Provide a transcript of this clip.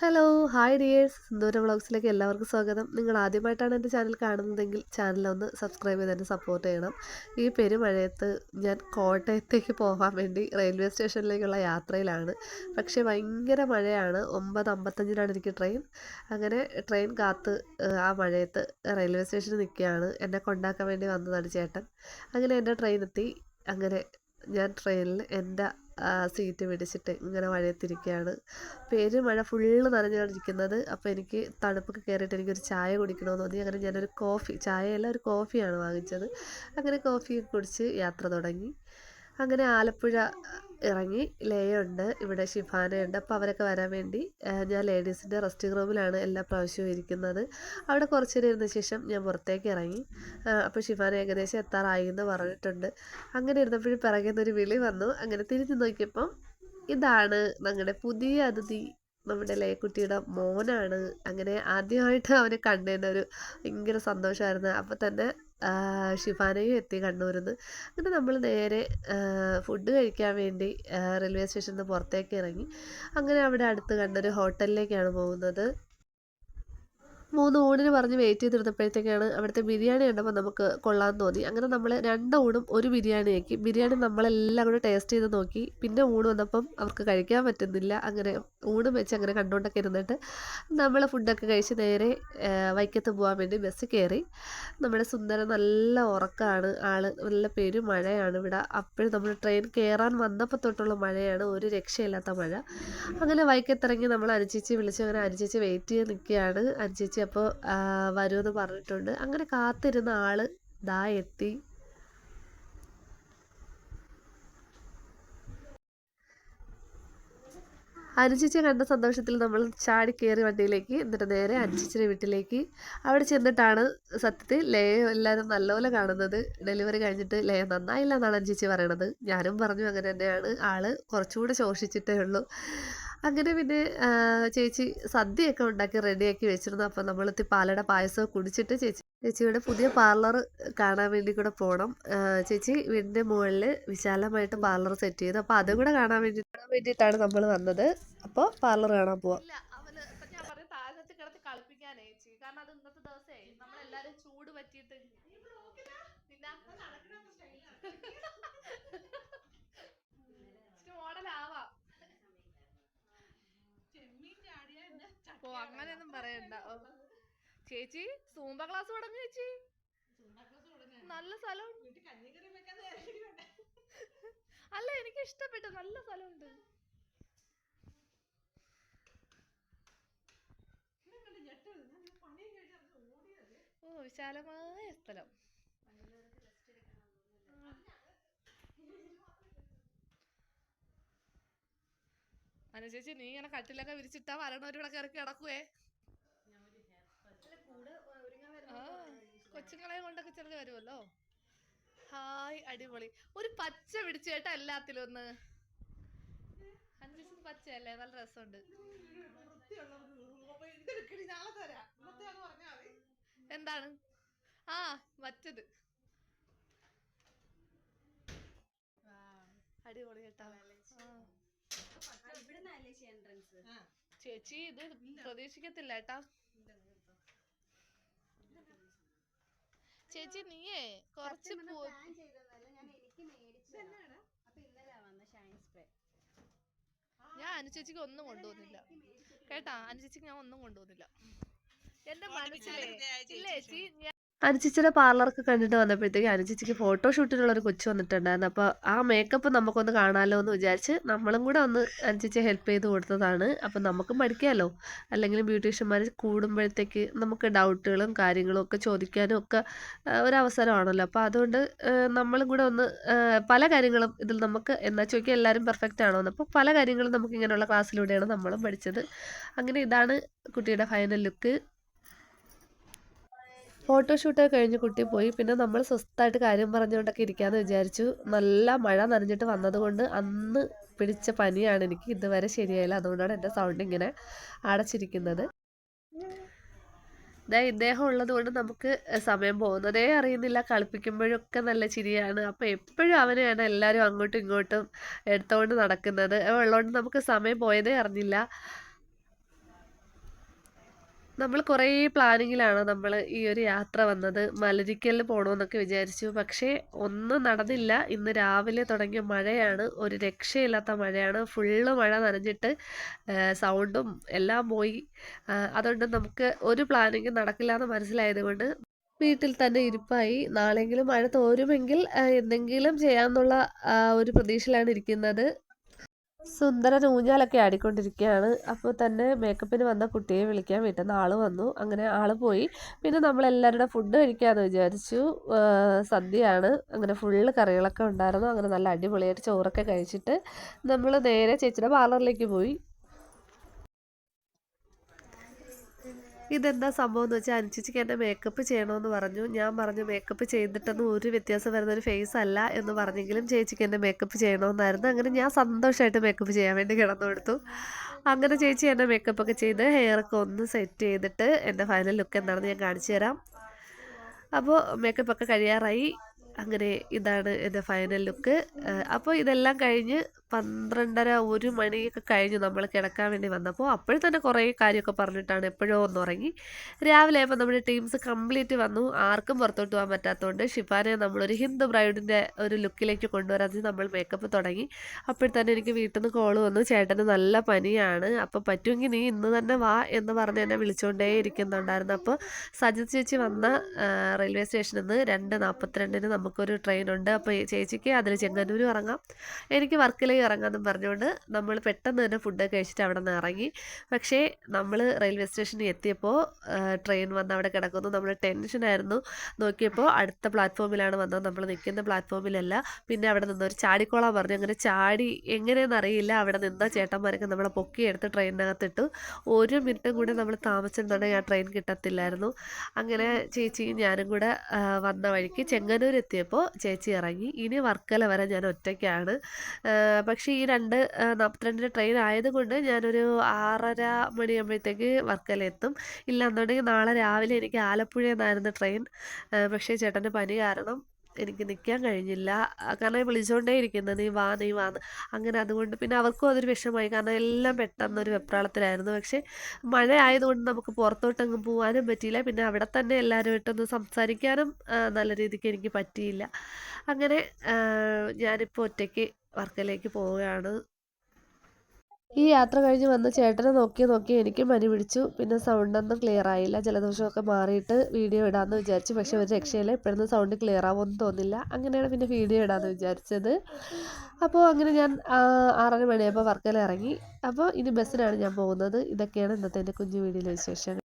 Hello hi dears സിന്ദൂര വ്ളോഗ്സിലേക്ക് എല്ലാവർക്കും സ്വാഗതം. നിങ്ങൾ ആദ്യമായിട്ടാണ് എന്റെ ചാനൽ കാണുന്നതെങ്കിൽ ചാനലൊന്ന് സബ്സ്ക്രൈബ് ചെയ്ത് തന്നെ സപ്പോർട്ട് ചെയ്യണം. ഈ പെരുമഴയത്ത് ഞാൻ കോട്ടയത്തേക്ക് പോകാൻ വേണ്ടി റെയിൽവേ സ്റ്റേഷനിലേക്കുള്ള യാത്രയിലാണ്. പക്ഷേ ഭയങ്കര മഴയാണ്. ഒമ്പത് അമ്പത്തഞ്ചിനാണ് എനിക്ക് ട്രെയിൻ അങ്ങനെ ട്രെയിൻ കാത്ത് ആ മഴയത്ത് റെയിൽവേ സ്റ്റേഷനിൽ നിൽക്കുകയാണ്. എന്നെ കൊണ്ടാക്കാൻ വേണ്ടി വന്നതാണ് ചേട്ടൻ. അങ്ങനെ എന്റെ ട്രെയിൻ എത്തി. അങ്ങനെ ഞാൻ ട്രെയിനിൽ എന്റെ സീറ്റ് പിടിച്ചിട്ട് ഇങ്ങനെ മഴയത്തിരിക്കുകയാണ് പേര് മഴ ഫുള്ള് നനഞ്ഞുകൊണ്ടിരിക്കുന്നത്. അപ്പോൾ എനിക്ക് തണുപ്പൊക്കെ കയറിയിട്ട് എനിക്കൊരു ചായ കുടിക്കണമെന്ന് തോന്നി. അങ്ങനെ ഞാനൊരു കോഫി ചായയല്ല ഒരു കോഫിയാണ് വാങ്ങിച്ചത്. അങ്ങനെ കോഫി കുടിച്ച് യാത്ര തുടങ്ങി. അങ്ങനെ ആലപ്പുഴ ഇറങ്ങി. ലേയുണ്ട് ഇവിടെ ഷിഫാനയുണ്ട് അപ്പോൾ അവരൊക്കെ വരാൻ വേണ്ടി ഞാൻ ലേഡീസിന്റെ റെസ്റ്റിംഗ് റൂമിലാണ് എല്ലാ പ്രാവശ്യവും ഇരിക്കുന്നത്. അവിടെ കുറച്ച് നേരം ഇരുന്ന ശേഷം ഞാൻ പുറത്തേക്ക് ഇറങ്ങി. അപ്പോൾ ഷിഫാന ഏകദേശം എത്താറായി എന്ന് പറഞ്ഞിട്ടുണ്ട്. അങ്ങനെ ഇരുന്നപ്പോഴും പിറകെ നിന്നൊരു വിളി വന്നു. അങ്ങനെ തിരിഞ്ഞു നോക്കിയപ്പം ഇതാണ് ഞങ്ങളുടെ പുതിയ അതിഥി നമ്മുടെ ലേക്കുട്ടിയുടെ മോനാണ്. അങ്ങനെ ആദ്യമായിട്ട് അവനെ കണ്ടതിന്റെ ഒരു ഭയങ്കര സന്തോഷമായിരുന്നു അപ്പോൾ തന്നെ ഷിഫാനയും എത്തി കണ്ണൂരിൽ നിന്ന് അങ്ങനെ നമ്മൾ നേരെ ഫുഡ് കഴിക്കാൻ വേണ്ടി റെയിൽവേ സ്റ്റേഷനിൽ നിന്ന് പുറത്തേക്ക് ഇറങ്ങി. അങ്ങനെ അവിടെ അടുത്ത് കണ്ടൊരു ഹോട്ടലിലേക്കാണ് പോകുന്നത്. മൂന്ന് ഊണിന് പറഞ്ഞ് വെയിറ്റ് ചെയ്തിരുന്നപ്പോഴത്തേക്കാണ് അവിടുത്തെ ബിരിയാണി കണ്ടപ്പോൾ നമുക്ക് കൊള്ളാൻ തോന്നി. അങ്ങനെ നമ്മൾ രണ്ട് ഊണും ഒരു ബിരിയാണി ആക്കി. ബിരിയാണി നമ്മളെല്ലാം കൂടെ ടേസ്റ്റ് ചെയ്ത് നോക്കി. പിന്നെ ഊണ് വന്നപ്പം അവർക്ക് കഴിക്കാൻ പറ്റുന്നില്ല. അങ്ങനെ ഊണും വെച്ച് അങ്ങനെ കണ്ടുകൊണ്ടൊക്കെ ഇരുന്നിട്ട് നമ്മൾ ഫുഡൊക്കെ കഴിച്ച് നേരെ വൈക്കത്ത് പോകാൻ വേണ്ടി ബസ് കയറി നമ്മുടെ സുന്ദരൻ നല്ല ഉറക്കമാണ് ആൾ നല്ല പേര് മഴയാണ് ഇവിടെ. അപ്പോഴും നമ്മൾ ട്രെയിൻ കയറാൻ വന്നപ്പോൾ തൊട്ടുള്ള മഴയാണ്. ഒരു രക്ഷയില്ലാത്ത മഴ. അങ്ങനെ വൈക്കത്തിറങ്ങി നമ്മൾ അനുചേച്ചി വിളിച്ച് അങ്ങനെ അനുചേച്ചി വെയിറ്റ് ചെയ്ത് നിൽക്കുകയാണ്. അനുചേച്ചി അപ്പോൾ വരുമെന്ന് പറഞ്ഞിട്ടുണ്ട്. അങ്ങനെ കാത്തിരുന്ന ആൾ ദാ എത്തി. അനുചിച്ചെ കണ്ട സന്തോഷത്തിൽ നമ്മൾ ചാടി കയറി വണ്ടിയിലേക്ക് എന്നിട്ട് നേരെ അനുചിച്ചിന്റെ വീട്ടിലേക്ക്. അവിടെ ചെന്നിട്ടാണ് സത്യത്തിൽ ലയ എല്ലാവരും നല്ലപോലെ കാണുന്നത്. ഡെലിവറി കഴിഞ്ഞിട്ട് ലയ നന്നായില്ല എന്നാണ് അനുചിച്ചി പറയണത്. ഞാനും പറഞ്ഞു അങ്ങനെ തന്നെയാണ്. ആൾ കുറച്ചുകൂടെ ശോഷിച്ചിട്ടേ ഉള്ളൂ. അങ്ങനെ പിന്നെ ചേച്ചി സദ്യയൊക്കെ ഉണ്ടാക്കി റെഡിയാക്കി വെച്ചിരുന്നു. അപ്പം നമ്മളെത്തി പാലട പായസം കുടിച്ചിട്ട് ചേച്ചി ചേച്ചിയുടെ പുതിയ പാർലർ കാണാൻ വേണ്ടി കൂടെ പോകണം ചേച്ചി വീടിന്റെ മുകളിൽ വിശാലമായിട്ട് പാർലർ സെറ്റ് ചെയ്തു. അപ്പോൾ അതും കൂടെ കാണാൻ വേണ്ടി കാണാൻ വേണ്ടിയിട്ടാണ് നമ്മൾ വന്നത്. അപ്പോൾ പാർലർ കാണാൻ പോവാം. കാരണം അത് ഇന്നത്തെ ദിവസേ. നമ്മളെല്ലാരും ചൂട് പറ്റിയിട്ട്. മോഡലാവാം ഓ അങ്ങനെയൊന്നും പറയണ്ട. ചേച്ചി സൂമ്പ ക്ലാസ് തുടങ്ങി ചേച്ചി. നല്ല സ്ഥലം. അല്ല എനിക്ക് ഇഷ്ടപ്പെട്ടു. നല്ല സ്ഥലമുണ്ട്. ഓ വിശാലമായ സ്ഥലം. അനുചേച്ചി നീ ഇങ്ങനെ കട്ടിലൊക്കെ വിരിച്ചിട്ടാ വരണവരിവിടെ കയറി കിടക്കുവേ? കൊച്ചുങ്ങളെ കൊണ്ടൊക്കെ ചെറുത് വരുമല്ലോ ഹായ് അടിപൊളി. ഒരു പച്ച പിടിച്ചു കേട്ടോ എല്ലാത്തിലും ഒന്ന്. അനുചേച്ചി പച്ചയല്ലേ? നല്ല രസമുണ്ട്. എന്താണ്? ആ മറ്റത്. അടിപൊളി കേട്ടോ. ആ. ചേച്ചി ഇത് പ്രതീക്ഷിക്കത്തില്ല ഏട്ടാ ചേച്ചി നീയേ കുറച്ച് ഞാൻ അനുചേച്ചിക്ക് ഒന്നും കൊണ്ടുപോകുന്നില്ല. കേട്ടാ അനുചേച്ചിക്ക് ഞാൻ ഒന്നും കൊണ്ടുപോകുന്നില്ല. എന്റെ മനസ്സിലെ ഇല്ലേ ചേച്ചി അനുചിച്ചിയുടെ പാർലറൊക്കെ കണ്ടിട്ട് വന്നപ്പോഴത്തേക്ക് അനുചിച്ചിക്ക് ഫോട്ടോഷൂട്ടിനുള്ള ഒരു കൊച്ചു വന്നിട്ടുണ്ടായിരുന്നു. അപ്പോൾ ആ മേക്കപ്പ് നമുക്കൊന്ന് കാണാമല്ലോ എന്ന് വിചാരിച്ച് നമ്മളും കൂടെ ഒന്ന് അനുചിച്ചിയെ ഹെൽപ്പ് ചെയ്ത് കൊടുത്തതാണ്. അപ്പോൾ നമുക്കും പഠിക്കാമല്ലോ അല്ലെങ്കിൽ ബ്യൂട്ടീഷ്യന്മാർ കൂടുമ്പോഴത്തേക്ക് നമുക്ക് ഡൗട്ടുകളും കാര്യങ്ങളും ഒക്കെ ചോദിക്കാനും ഒക്കെ ഒരവസരമാണല്ലോ അപ്പോൾ അതുകൊണ്ട് നമ്മളും കൂടെ ഒന്ന് പല കാര്യങ്ങളും ഇതിൽ നമുക്ക് എന്നാ ചോദിക്കുക എല്ലാവരും പെർഫെക്റ്റ് ആണോ എന്ന്. അപ്പോൾ പല കാര്യങ്ങളും നമുക്ക് ഇങ്ങനെയുള്ള ക്ലാസ്സിലൂടെയാണ് നമ്മളും പഠിച്ചത്. അങ്ങനെ ഇതാണ് കുട്ടിയുടെ ഫൈനൽ ലുക്ക് ഫോട്ടോഷൂട്ടൊക്കെ കഴിഞ്ഞ് കുട്ടി പോയി. പിന്നെ നമ്മൾ സ്വസ്ഥമായിട്ട് കാര്യം പറഞ്ഞുകൊണ്ടൊക്കെ ഇരിക്കാമെന്ന് വിചാരിച്ചു. നല്ല മഴ നനഞ്ഞിട്ട് വന്നതുകൊണ്ട് അന്ന് പിടിച്ച പനിയാണ് എനിക്ക് ഇതുവരെ ശരിയായില്ല. അതുകൊണ്ടാണ് എന്റെ സൗണ്ട് ഇങ്ങനെ അടച്ചിരിക്കുന്നത്. ദേ ഇദ്ദേഹം ഉള്ളത് കൊണ്ട് നമുക്ക് സമയം പോകുന്നതേ അറിയുന്നില്ല കളിപ്പിക്കുമ്പോഴൊക്കെ നല്ല ചിരിയാണ്. അപ്പോൾ എപ്പോഴും അവനെയാണ് എല്ലാവരും അങ്ങോട്ടും ഇങ്ങോട്ടും എടുത്തുകൊണ്ട് നടക്കുന്നത്. ഉള്ളതുകൊണ്ട് നമുക്ക് സമയം പോയതേ അറിഞ്ഞില്ല. നമ്മൾ കുറേ പ്ലാനിങ്ങിലാണ് നമ്മൾ ഈ ഒരു യാത്ര വന്നത്. മലരിക്കലിൽ പോകണമെന്നൊക്കെ വിചാരിച്ചു. പക്ഷേ ഒന്നും നടന്നില്ല. ഇന്ന് രാവിലെ തുടങ്ങിയ മഴയാണ്. ഒരു രക്ഷയില്ലാത്ത മഴയാണ്. ഫുള്ള് മഴ നനഞ്ഞിട്ട് സൗണ്ടും എല്ലാം പോയി. അതുകൊണ്ട് നമുക്ക് ഒരു പ്ലാനിങ് നടക്കില്ല എന്ന് മനസ്സിലായത് കൊണ്ട് വീട്ടിൽ തന്നെ ഇരിപ്പായി. നാളെങ്കിലും മഴ തോരുമെങ്കിൽ എന്തെങ്കിലും ചെയ്യാമെന്നുള്ള ഒരു പ്രതീക്ഷയിലാണ് ഇരിക്കുന്നത്. സുന്ദരൻ ഊഞ്ഞാലൊക്കെ ആടിക്കൊണ്ടിരിക്കുകയാണ്. അപ്പോൾ തന്നെ മേക്കപ്പിന് വന്ന കുട്ടിയെ വിളിക്കാൻ വീട്ടിൽ നിന്ന് ആൾ വന്നു. അങ്ങനെ ആൾ പോയി. പിന്നെ നമ്മളെല്ലാവരുടെ ഫുഡ് കഴിക്കാമെന്ന് വിചാരിച്ചു. സദ്യയാണ് അങ്ങനെ ഫുള്ള് കറികളൊക്കെ ഉണ്ടായിരുന്നു. അങ്ങനെ നല്ല അടിപൊളിയായിട്ട് ചോറൊക്കെ കഴിച്ചിട്ട് നമ്മൾ നേരെ ചേച്ചിയുടെ പാർലറിലേക്ക് പോയി. ഇതെന്താ സംഭവം എന്ന് വെച്ചാൽ അനുചിച്ചിക്ക് എന്നെ മേക്കപ്പ് ചെയ്യണമെന്ന് പറഞ്ഞു. ഞാൻ പറഞ്ഞു മേക്കപ്പ് ചെയ്തിട്ടൊന്നും ഒരു വ്യത്യാസം വരുന്ന ഒരു ഫേസ് അല്ല എന്ന് പറഞ്ഞെങ്കിലും ചേച്ചിക്ക് എന്നെ മേക്കപ്പ് ചെയ്യണമെന്നായിരുന്നു അങ്ങനെ ഞാൻ സന്തോഷമായിട്ട് മേക്കപ്പ് ചെയ്യാൻ വേണ്ടി കിടന്നു കൊടുത്തു അങ്ങനെ ചേച്ചി എന്നെ മേക്കപ്പ് ഒക്കെ ചെയ്ത് ഹെയറൊക്കെ ഒന്ന് സെറ്റ് ചെയ്തിട്ട് എന്റെ ഫൈനൽ ലുക്ക് എന്താണെന്ന് ഞാൻ കാണിച്ചു തരാം. അപ്പോൾ മേക്കപ്പൊക്കെ കഴിയാറായി. അങ്ങനെ ഇതാണ് എന്റെ ഫൈനൽ ലുക്ക് അപ്പോൾ ഇതെല്ലാം കഴിഞ്ഞ് പന്ത്രണ്ടര ഒരു മണിയൊക്കെ കഴിഞ്ഞ് നമ്മൾ കിടക്കാൻ വേണ്ടി വന്നപ്പോൾ അപ്പോഴും തന്നെ കുറേ കാര്യമൊക്കെ പറഞ്ഞിട്ടാണ് എപ്പോഴോ ഒന്ന് ഉറങ്ങി. രാവിലെ ആയപ്പോൾ നമ്മുടെ ടീംസ് കംപ്ലീറ്റ് വന്നു. ആർക്കും പുറത്തോട്ട് പോകാൻ പറ്റാത്തതുകൊണ്ട് ഷിഫാനെ നമ്മളൊരു ഹിന്ദു ബ്രൈഡിന്റെ ഒരു ലുക്കിലേക്ക് കൊണ്ടുവരാൻ നമ്മൾ മേക്കപ്പ് തുടങ്ങി. അപ്പോൾ തന്നെ എനിക്ക് വീട്ടിൽ നിന്ന് കോൾ വന്നു. ചേട്ടന് നല്ല പനിയാണ്. അപ്പോൾ പറ്റുമെങ്കിൽ നീ ഇന്ന് തന്നെ വാ എന്ന് പറഞ്ഞ് എന്നെ വിളിച്ചുകൊണ്ടേ ഇരിക്കുന്നുണ്ടായിരുന്നു. അപ്പോൾ സജിത് ചേച്ചി വന്ന റെയിൽവേ സ്റ്റേഷനിൽ നിന്ന് രണ്ട് നാൽപ്പത്തിരണ്ടിന് നമുക്കൊരു ട്രെയിനുണ്ട് അപ്പോൾ ചേച്ചിക്ക് അതിൽ ചെങ്ങന്നൂരും ഇറങ്ങാം. എനിക്ക് വർക്കിലേക്ക് ഇറങ്ങാമെന്നും പറഞ്ഞുകൊണ്ട് നമ്മൾ പെട്ടെന്ന് തന്നെ ഫുഡ് കഴിച്ചിട്ട് അവിടെ നിന്ന് ഇറങ്ങി. പക്ഷേ നമ്മൾ റെയിൽവേ സ്റ്റേഷനിൽ എത്തിയപ്പോൾ ട്രെയിൻ വന്ന് അവിടെ കിടക്കുന്നു. നമ്മൾ ടെൻഷനായിരുന്നു നോക്കിയപ്പോൾ അടുത്ത പ്ലാറ്റ്ഫോമിലാണ് വന്നത്. നമ്മൾ നിൽക്കുന്ന പ്ലാറ്റ്ഫോമിലല്ല പിന്നെ അവിടെ നിന്ന് ഒരു ചാടിക്കോളാൻ പറഞ്ഞു. അങ്ങനെ ചാടി എങ്ങനെയെന്ന് അറിയില്ല. അവിടെ നിന്ന ചേട്ടന്മാരൊക്കെ നമ്മളെ പൊക്കിയെടുത്ത് ട്രെയിനിനകത്തിട്ടു ഒരു മിനിറ്റും കൂടെ നമ്മൾ താമസിച്ചിട്ടുണ്ടെങ്കിൽ ആ ട്രെയിൻ കിട്ടത്തില്ലായിരുന്നു. അങ്ങനെ ചേച്ചിയും ഞാനും കൂടെ വന്ന വഴിക്ക് ചെങ്ങന്നൂർ എത്തിയപ്പോൾ ചേച്ചി ഇറങ്ങി. ഇനി വർക്കല വരെ ഞാൻ ഒറ്റയ്ക്കാണ്. പക്ഷേ ഈ രണ്ട് നാൽപ്പത്തിരണ്ടിന് ട്രെയിൻ ആയതുകൊണ്ട് ഞാനൊരു ആറര മണിയാകുമ്പോഴത്തേക്ക് വർക്കലെത്തും ഇല്ലാന്നുണ്ടെങ്കിൽ നാളെ രാവിലെ എനിക്ക് ആലപ്പുഴയിൽ നിന്നായിരുന്നു ട്രെയിൻ പക്ഷേ ചേട്ടന്റെ പനി കാരണം എനിക്ക് നിൽക്കാൻ കഴിഞ്ഞില്ല. കാരണം വിളിച്ചുകൊണ്ടേ ഇരിക്കുന്നത്. നീ വാ നീ വാന്ന് അങ്ങനെ അതുകൊണ്ട് പിന്നെ അവർക്കും അതൊരു വിഷമമായി. കാരണം എല്ലാം പെട്ടെന്നൊരു വെപ്രാളത്തിലായിരുന്നു. പക്ഷേ മഴ ആയതുകൊണ്ട് നമുക്ക് പുറത്തോട്ടങ്ങും പോകാനും പറ്റിയില്ല. പിന്നെ അവിടെ തന്നെ എല്ലാവരുമായിട്ടൊന്ന് സംസാരിക്കാനും നല്ല രീതിക്ക് എനിക്ക് പറ്റിയില്ല. അങ്ങനെ ഞാനിപ്പോൾ ഒറ്റയ്ക്ക് വർക്കലേക്ക് പോവുകയാണ്. ഈ യാത്ര കഴിഞ്ഞ് വന്ന് ചേട്ടനെ നോക്കി നോക്കി എനിക്ക് മനി പിടിച്ചു. പിന്നെ സൗണ്ടൊന്നും ക്ലിയർ ആയില്ല. ജലദോഷമൊക്കെ മാറിയിട്ട് വീഡിയോ ഇടാമെന്ന് വിചാരിച്ചു. പക്ഷെ ഒരു രക്ഷയില്ല. ഇപ്പോഴൊന്നും സൗണ്ട് ക്ലിയർ ആവുമെന്ന് തോന്നില്ല. അങ്ങനെയാണ് പിന്നെ വീഡിയോ ഇടാമെന്ന് വിചാരിച്ചത്. അപ്പോൾ അങ്ങനെ ഞാൻ ആറര മണിയായപ്പോൾ വർക്കല ഇറങ്ങി. അപ്പോൾ ഇനി ബസ്സിനാണ് ഞാൻ പോകുന്നത്. ഇതൊക്കെയാണ് ഇന്നത്തെ എന്റെ കുഞ്ഞു വീഡിയോയിലെ വിശേഷങ്ങൾ.